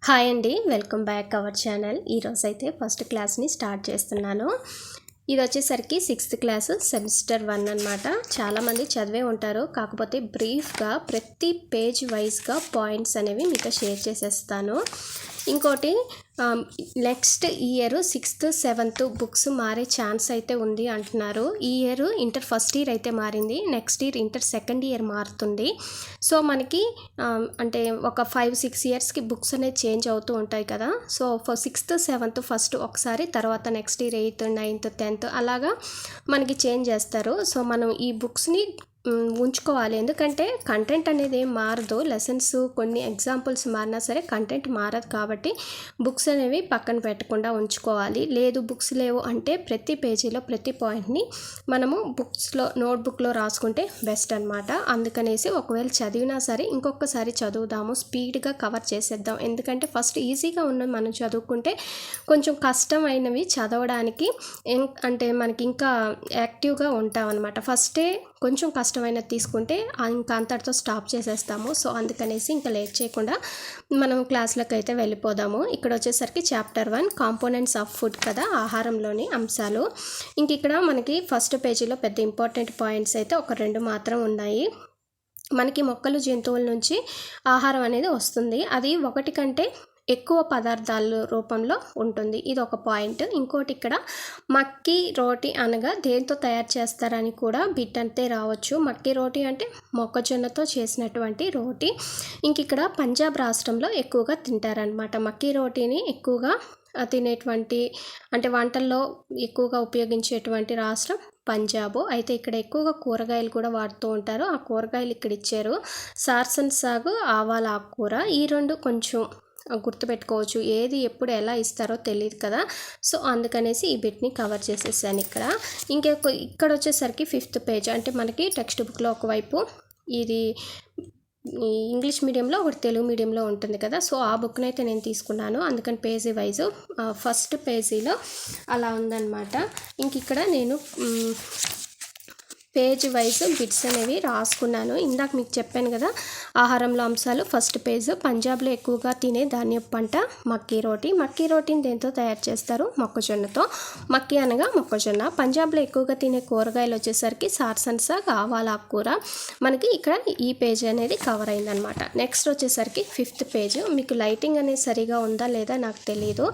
Hi అండి welcome back our channel. ఈరోజు అయితే ఫస్ట్ క్లాస్ని స్టార్ట్ చేస్తున్నాను. ఇది వచ్చేసరికి సిక్స్త్ క్లాస్ సెమిస్టర్ వన్ అనమాట చాలామంది చదివే ఉంటారు. కాకపోతే బ్రీఫ్గా ప్రతి పేజ్ వైజ్గా పాయింట్స్ అనేవి మీతో షేర్ చేసేస్తాను. ఇంకోటి next year sixth seventh books మారే ఛాన్స్ అయితే ఉంది అంటున్నారు. ఈ ఇయర్ ఇంటర్ ఫస్ట్ ఇయర్ అయితే మారింది. Next year inter second year మారుతుంది. సో మనకి అంటే ఒక ఫైవ్ సిక్స్ ఇయర్స్కి బుక్స్ అనేది చేంజ్ అవుతూ ఉంటాయి కదా. సో సిక్స్త్ సెవెంత్ ఫస్ట్ ఒకసారి తర్వాత next year eighth ninth tenth అలాగా మనకి చేంజ్ చేస్తారు. సో మనం ఈ బుక్స్ని ఉంచుకోవాలి. ఎందుకంటే కంటెంట్ అనేది ఏం మారదు. లెసన్స్ కొన్ని ఎగ్జాంపుల్స్ మారినా సరే కంటెంట్ మారదు కాబట్టి బుక్స్ అనేవి పక్కన పెట్టకుండా ఉంచుకోవాలి. లేదు బుక్స్ లేవు అంటే ప్రతి పేజీలో ప్రతి పాయింట్ని మనము బుక్స్లో నోట్బుక్లో రాసుకుంటే బెస్ట్ అనమాట అందుకనేసి ఒకవేళ చదివినా సరే ఇంకొకసారి చదువుదాము. స్పీడ్గా కవర్ చేసేద్దాం. ఎందుకంటే ఫస్ట్ ఈజీగా ఉన్న మనం చదువుకుంటే కొంచెం కష్టమైనవి చదవడానికి అంటే మనకి ఇంకా యాక్టివ్గా ఉంటాం అనమాట ఫస్టే కొంచెం కష్టమైనది తీసుకుంటే ఇంకా అంతటితో స్టాప్ చేసేస్తాము. సో అందుకనేసి ఇంకా లేట్ చేయకుండా మనం క్లాస్లోకి అయితే వెళ్ళిపోదాము. ఇక్కడ వచ్చేసరికి chapter one components of food కదా ఆహారంలోని అంశాలు. ఇంక ఇక్కడ మనకి ఫస్ట్ పేజీలో పెద్ద ఇంపార్టెంట్ పాయింట్స్ అయితే ఒక రెండు మాత్రం ఉన్నాయి. మనకి మొక్కలు జంతువుల నుంచి ఆహారం అనేది వస్తుంది. అది ఒకటి కంటే ఎక్కువ పదార్థాల రూపంలో ఉంటుంది. ఇది ఒక పాయింట్. ఇంకోటి ఇక్కడ మక్కీ రోటి అనగా దేంతో తయారు చేస్తారని కూడా బిట్ అంతే రావచ్చు. మక్కి రోటి అంటే మొక్కజొన్నతో చేసినటువంటి రోటి. ఇంక ఇక్కడ పంజాబ్ రాష్ట్రంలో ఎక్కువగా తింటారనమాట మక్కి రోటీని ఎక్కువగా తినేటువంటి అంటే వంటల్లో ఎక్కువగా ఉపయోగించేటువంటి రాష్ట్రం పంజాబ్. అయితే ఇక్కడ ఎక్కువగా కూరగాయలు కూడా వాడుతూ ఉంటారు. ఆ కూరగాయలు ఇక్కడ ఇచ్చారు. సార్సన్ సాగు ఆవాల ఆకుకూర. ఈ రెండు కొంచెం గుర్తుపెట్టుకోవచ్చు. ఏది ఎప్పుడు ఎలా ఇస్తారో తెలియదు కదా. సో అందుకనేసి ఈ బిట్ని కవర్ చేసేసాను ఇక్కడ. ఇంకే ఇక్కడ వచ్చేసరికి ఫిఫ్త్ పేజ్. అంటే మనకి టెక్స్ట్ బుక్లో ఒకవైపు ఇది ఇంగ్లీష్ మీడియంలో ఒకటి తెలుగు మీడియంలో ఉంటుంది కదా. సో ఆ బుక్ని అయితే నేను తీసుకున్నాను. అందుకని పేజీ వైజ్ ఫస్ట్ పేజీలో అలా ఉందన్నమాట. ఇంక ఇక్కడ నేను పేజ్ వైజ్ బిట్స్ అనేవి రాసుకున్నాను. ఇందాక మీకు చెప్పాను కదా ఆహారంలో అంశాలు. ఫస్ట్ పేజ్ పంజాబ్లో ఎక్కువగా తినే ధాన్యపు పంట మక్కీ రోటి. మక్కీ రోటీని దేంతో తయారు చేస్తారు? మొక్కజొన్నతో. మక్కీ అనగా మొక్కజొన్న. పంజాబ్లో ఎక్కువగా తినే కూరగాయలు వచ్చేసరికి సార్సన్సా సాగ్ ఆవాల ఆకుకూర. మనకి ఇక్కడ ఈ పేజ్ అనేది కవర్ అయిందనమాట. నెక్స్ట్ వచ్చేసరికి ఫిఫ్త్ పేజ్. మీకు లైటింగ్ అనేది సరిగా ఉందా లేదా నాకు తెలియదు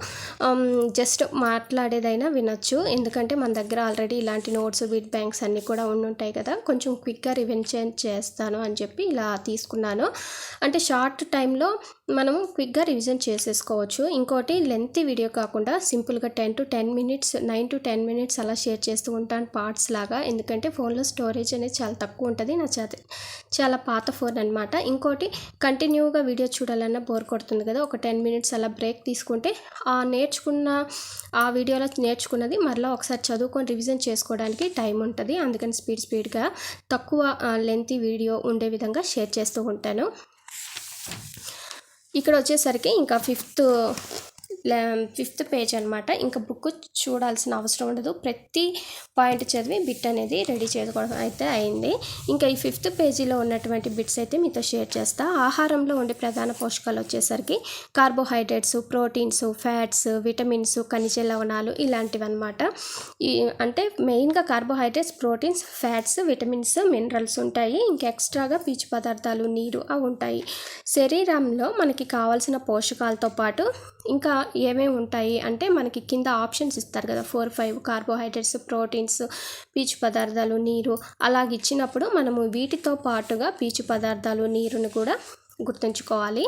జస్ట్ మాట్లాడేదైనా వినొచ్చు. ఎందుకంటే మన దగ్గర ఆల్రెడీ ఇలాంటి నోట్స్ బిట్ బ్యాంక్స్ అన్నీ కూడా ఉంటాయి కదా కొంచెం క్విక్గా రివెన్షన్ చేస్తాను అని చెప్పి ఇలా తీసుకున్నాను. అంటే షార్ట్ టైంలో మనము క్విక్గా రివిజన్ చేసేసుకోవచ్చు. ఇంకోటి లెంత్ వీడియో కాకుండా సింపుల్గా ten to ten minutes nine to ten minutes అలా షేర్ చేస్తూ ఉంటాను పార్ట్స్ లాగా. ఎందుకంటే ఫోన్లో స్టోరేజ్ అనేది చాలా తక్కువ ఉంటుంది. నా చేత చాలా పాత ఫోన్ అనమాట ఇంకోటి కంటిన్యూగా వీడియో చూడాలన్నా బోర్ కొడుతుంది కదా ఒక టెన్ మినిట్స్ అలా బ్రేక్ తీసుకుంటే ఆ నేర్చుకున్న ఆ వీడియోలో నేర్చుకున్నది మరలా ఒకసారి చదువుకొని రివిజన్ చేసుకోవడానికి టైం ఉంటుంది. అందుకని స్పీడ్ స్పీడ్గా తక్కువ లెంత్ వీడియో ఉండే విధంగా షేర్ చేస్తూ ఉంటాను. ఇక్కడ వచ్చేసరికి ఇంకా ఫిఫ్త్ ఫిఫ్త్ పేజ్ అనమాట ఇంకా బుక్ చూడాల్సిన అవసరం ఉండదు. ప్రతి పాయింట్ చదివి బిట్ అనేది రెడీ చేసుకోవడం అయితే అయింది. ఇంకా ఈ ఫిఫ్త్ పేజీలో ఉన్నటువంటి బిట్స్ అయితే మీతో షేర్ చేస్తా. ఆహారంలో ఉండే ప్రధాన పోషకాలు వచ్చేసరికి కార్బోహైడ్రేట్స్ ప్రోటీన్స్ ఫ్యాట్స్ విటమిన్స్ ఖనిజ లవణాలు ఇలాంటివి అనమాట ఈ అంటే మెయిన్గా carbohydrates proteins fats vitamins minerals ఉంటాయి. ఇంకా ఎక్స్ట్రాగా పీచు పదార్థాలు నీరు అవి ఉంటాయి. శరీరంలో మనకి కావాల్సిన పోషకాలతో పాటు ఇంకా ఏమేమి ఉంటాయి? అంటే మనకి కింద ఆప్షన్స్ ఇస్తారు కదా ఫోర్ ఫైవ్ కార్బోహైడ్రేట్స్ ప్రోటీన్స్ పీచు పదార్థాలు నీరు. అలాగ ఇచ్చినప్పుడు మనము వీటితో పాటుగా పీచు పదార్థాలు నీరుని కూడా గుర్తుంచుకోవాలి.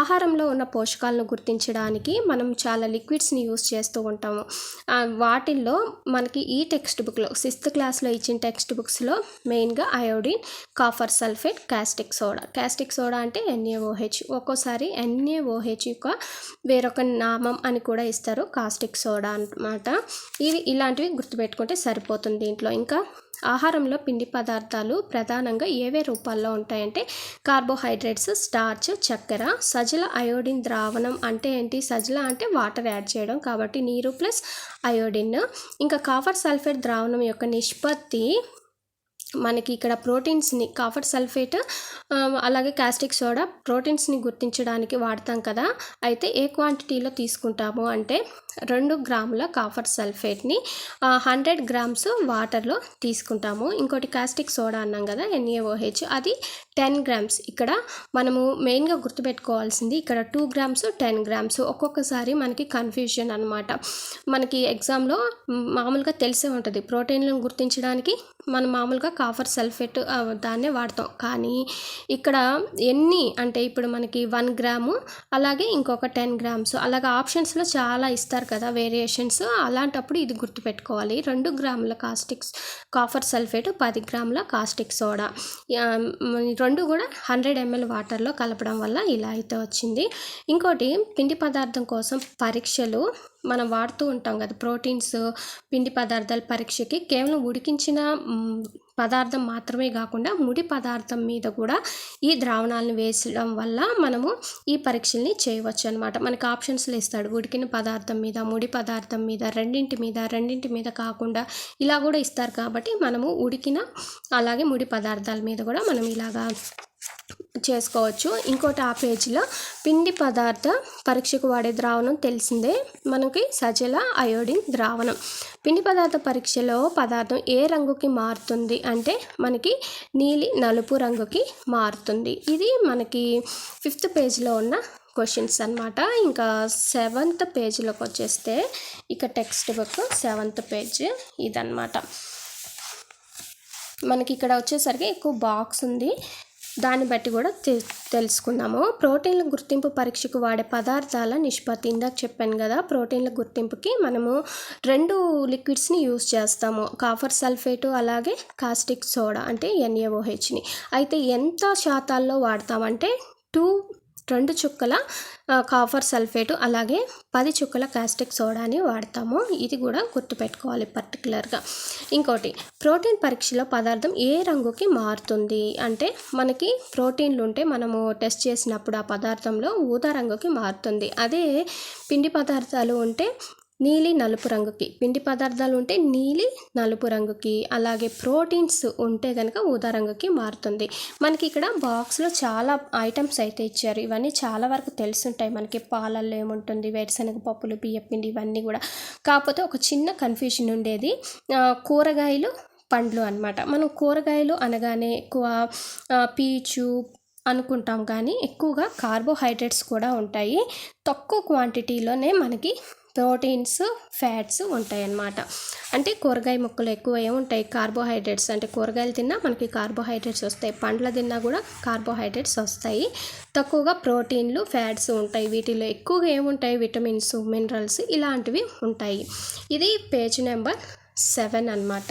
ఆహారంలో ఉన్న పోషకాలను గుర్తించడానికి మనం చాలా లిక్విడ్స్ని యూస్ చేస్తూ ఉంటాము. వాటిల్లో మనకి ఈ టెక్స్ట్ బుక్లో సిక్స్త్ క్లాస్లో ఇచ్చిన టెక్స్ట్ బుక్స్లో మెయిన్గా iodine copper sulphate caustic soda. Caustic soda అంటే ఎన్ఏఓహెచ్ ఒక్కోసారి ఎన్ఏఓహెచ్ యొక్క వేరొక నామం అని కూడా ఇస్తారు కాస్టిక్ సోడా అన్నమాట. ఇవి ఇలాంటివి గుర్తుపెట్టుకుంటే సరిపోతుంది దీంట్లో. ఇంకా ఆహారంలో పిండి పదార్థాలు ప్రధానంగా ఏవే రూపాల్లో ఉంటాయంటే కార్బోహైడ్రేట్స్ స్టార్చ్ చక్కెర సజల అయోడిన్ ద్రావణం అంటే ఏంటి? సజల అంటే వాటర్ యాడ్ చేయడం కాబట్టి నీరు ప్లస్ అయోడిన్. ఇంకా కాపర్ సల్ఫేట్ ద్రావణం యొక్క నిష్పత్తి మనకి ఇక్కడ ప్రోటీన్స్ని కాఫర్ సల్ఫేట్ అలాగే కాస్టిక్ సోడా ప్రోటీన్స్ని గుర్తించడానికి వాడతాం కదా. అయితే ఏ క్వాంటిటీలో తీసుకుంటాము అంటే రెండు గ్రాముల కాఫర్ సల్ఫేట్ని హండ్రెడ్ గ్రామ్స్ వాటర్లో తీసుకుంటాము. ఇంకోటి కాస్టిక్ సోడా అన్నాం కదా ఎన్ఏఓహెచ్ అది టెన్ గ్రామ్స్. ఇక్కడ మనము మెయిన్గా గుర్తుపెట్టుకోవాల్సింది ఇక్కడ టూ గ్రామ్స్ టెన్ గ్రామ్స్. ఒక్కొక్కసారి మనకి కన్ఫ్యూజన్ అనమాట మనకి ఎగ్జామ్లో మామూలుగా తెలిసే ఉంటుంది. ప్రోటీన్లను గుర్తించడానికి మనం మామూలుగా కాఫర్ సల్ఫేట్ దాన్నే వాడతాం. కానీ ఇక్కడ ఎన్ని అంటే ఇప్పుడు మనకి వన్ గ్రాము అలాగే ఇంకొక టెన్ గ్రామ్స్. అలాగే ఆప్షన్స్లో చాలా ఇస్తారు కదా వేరియేషన్స్. అలాంటప్పుడు ఇది గుర్తుపెట్టుకోవాలి. రెండు గ్రాముల కాస్టిక్స్ కాఫర్ సల్ఫేట్ పది గ్రాముల కాస్టిక్ సోడా. రెండు కూడా హండ్రెడ్ ఎంఎల్ వాటర్లో కలపడం వల్ల ఇలా అయితే వచ్చింది. ఇంకోటి పిండి పదార్థం కోసం పరీక్షలు మనం వాడుతూ ఉంటాం కదా. ప్రోటీన్స్ పిండి పదార్థాల పరీక్షకి కేవలం ఉడికించిన పదార్థం మాత్రమే కాకుండా ముడి పదార్థం మీద కూడా ఈ ద్రావణాలను వేసడం వల్ల మనము ఈ పరీక్షల్ని చేయవచ్చు అనమాట మనకి ఆప్షన్స్లో ఇస్తాడు ఉడికిన పదార్థం మీద ముడి పదార్థం మీద రెండింటి మీద రెండింటి మీద కాకుండా ఇలా కూడా ఇస్తారు కాబట్టి మనము ఉడికిన అలాగే ముడి పదార్థాల మీద కూడా మనం ఇలాగా చేసుకోవచ్చు. ఇంకోటి ఆ పేజీలో పిండి పదార్థ పరీక్షకు వాడే ద్రావణం తెలిసిందే. మనకి సజల అయోడిన్ ద్రావణం. పిండి పదార్థ పరీక్షలో పదార్థం ఏ రంగుకి మారుతుంది అంటే మనకి నీలి నలుపు రంగుకి మారుతుంది. ఇది మనకి ఫిఫ్త్ పేజ్లో ఉన్న క్వశ్చన్స్ అన్నమాట. ఇంకా సెవెంత్ పేజ్లోకి వచ్చేస్తే ఇక టెక్స్ట్ బుక్ సెవెంత్ పేజ్ ఇదనమాట మనకి ఇక్కడ వచ్చేసరికి ఎక్కువ బాక్స్ ఉంది. దాన్ని బట్టి కూడా తె- తెలుసుకుందాము. ప్రోటీన్ల గుర్తింపు పరీక్షకు వాడే పదార్థాల నిష్పత్తి. ఇందాక చెప్పాను కదా ప్రోటీన్ల గుర్తింపుకి మనము రెండు లిక్విడ్స్ని యూస్ చేస్తాము. కాఫర్ సల్ఫేటు అలాగే కాస్టిక్ సోడా అంటే ఎన్ఏఓహెచ్ని అయితే ఎంత శాతాల్లో వాడతామంటే టూ రెండు చుక్కల కాఫర్ సల్ఫేటు అలాగే పది చుక్కల కాస్టిక్ సోడాని వాడతాము. ఇది కూడా గుర్తుపెట్టుకోవాలి పర్టికులర్గా ఇంకోటి ప్రోటీన్ పరీక్షలో పదార్థం ఏ రంగుకి మారుతుంది? అంటే మనకి ప్రోటీన్లు ఉంటే మనము టెస్ట్ చేసినప్పుడు ఆ పదార్థంలో ఊదా రంగుకి మారుతుంది. అదే పిండి పదార్థాలు ఉంటే నీలి నలుపు రంగుకి పిండి పదార్థాలు ఉంటే నీలి నలుపు రంగుకి అలాగే ప్రోటీన్స్ ఉంటే కనుక ఊదా రంగుకి మారుతుంది. మనకి ఇక్కడ బాక్స్లో చాలా ఐటమ్స్ అయితే ఇచ్చారు. ఇవన్నీ చాలా వరకు తెలుసుంటాయి. మనకి పాలల్లో ఏముంటుంది వేరుశనగ పప్పులు బియ్యపిండి ఇవన్నీ కూడా. కాకపోతే ఒక చిన్న కన్ఫ్యూషన్ ఉండేది. కూరగాయలు పండ్లు అన్నమాట. మనం కూరగాయలు అనగానే ఎక్కువ పీచు అనుకుంటాం కానీ ఎక్కువగా కార్బోహైడ్రేట్స్ కూడా ఉంటాయి. తక్కువ క్వాంటిటీలోనే మనకి ప్రోటీన్స్ ఫ్యాట్స్ ఉంటాయి అన్నమాట అంటే కూరగాయ ముక్కలు ఎక్కువ ఏముంటాయి కార్బోహైడ్రేట్స్. అంటే కూరగాయలు తిన్నా మనకి కార్బోహైడ్రేట్స్ వస్తాయి. పండ్లు తిన్నా కూడా కార్బోహైడ్రేట్స్ వస్తాయి. తక్కువగా ప్రోటీన్లు ఫ్యాట్స్ ఉంటాయి. వీటిలో ఎక్కువగా ఏముంటాయి? విటమిన్స్ మినరల్స్ ఇలాంటివి ఉంటాయి. ఇది పేజ్ నెంబర్ సెవెన్ అనమాట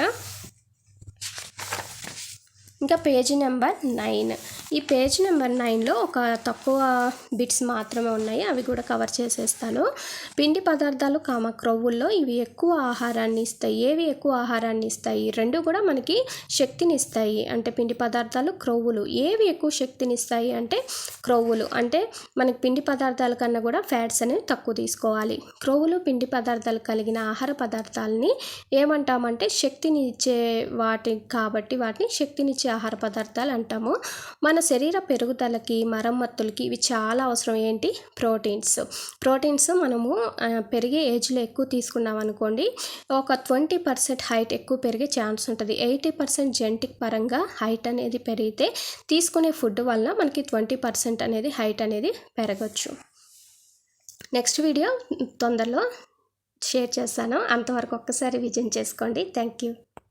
ఇంకా పేజీ నెంబర్ నైన్. ఈ పేజ్ నెంబర్ నైన్లో ఒక తక్కువ బిట్స్ మాత్రమే ఉన్నాయి. అవి కూడా కవర్ చేసేస్తాను. పిండి పదార్థాలు కామ క్రొవ్వుల్లో ఇవి ఎక్కువ ఆహారాన్ని ఇస్తాయి. ఏవి ఎక్కువ ఆహారాన్ని ఇస్తాయి? రెండు కూడా మనకి శక్తిని ఇస్తాయి. అంటే పిండి పదార్థాలు క్రొవ్వులు. ఏవి ఎక్కువ శక్తిని ఇస్తాయి అంటే క్రొవ్వులు. అంటే మనకి పిండి పదార్థాల కన్నా కూడా ఫ్యాట్స్ అనేవి తక్కువ తీసుకోవాలి. క్రొవ్వులు పిండి పదార్థాలు కలిగిన ఆహార పదార్థాలని ఏమంటామంటే శక్తిని ఇచ్చే వాటి కాబట్టి వాటిని శక్తినిచ్చే ఆహార పదార్థాలు అంటాము. మన శరీర పెరుగుదలకి మరమ్మతులకి ఇవి చాలా అవసరం. ఏంటి? ప్రోటీన్స్. ప్రోటీన్స్ మనము పెరిగే ఏజ్లో ఎక్కువ తీసుకున్నాం అనుకోండి ఒక ట్వంటీ పర్సెంట్ హైట్ ఎక్కువ పెరిగే ఛాన్స్ ఉంటుంది. ఎయిటీ పర్సెంట్ జెంటిక్ పరంగా హైట్ అనేది పెరిగితే తీసుకునే ఫుడ్ వల్ల మనకి ట్వంటీ పర్సెంట్ అనేది హైట్ అనేది పెరగచ్చు. నెక్స్ట్ వీడియో తొందరలో షేర్ చేస్తాను. అంతవరకు ఒక్కసారి విజయం చేసుకోండి. Thank you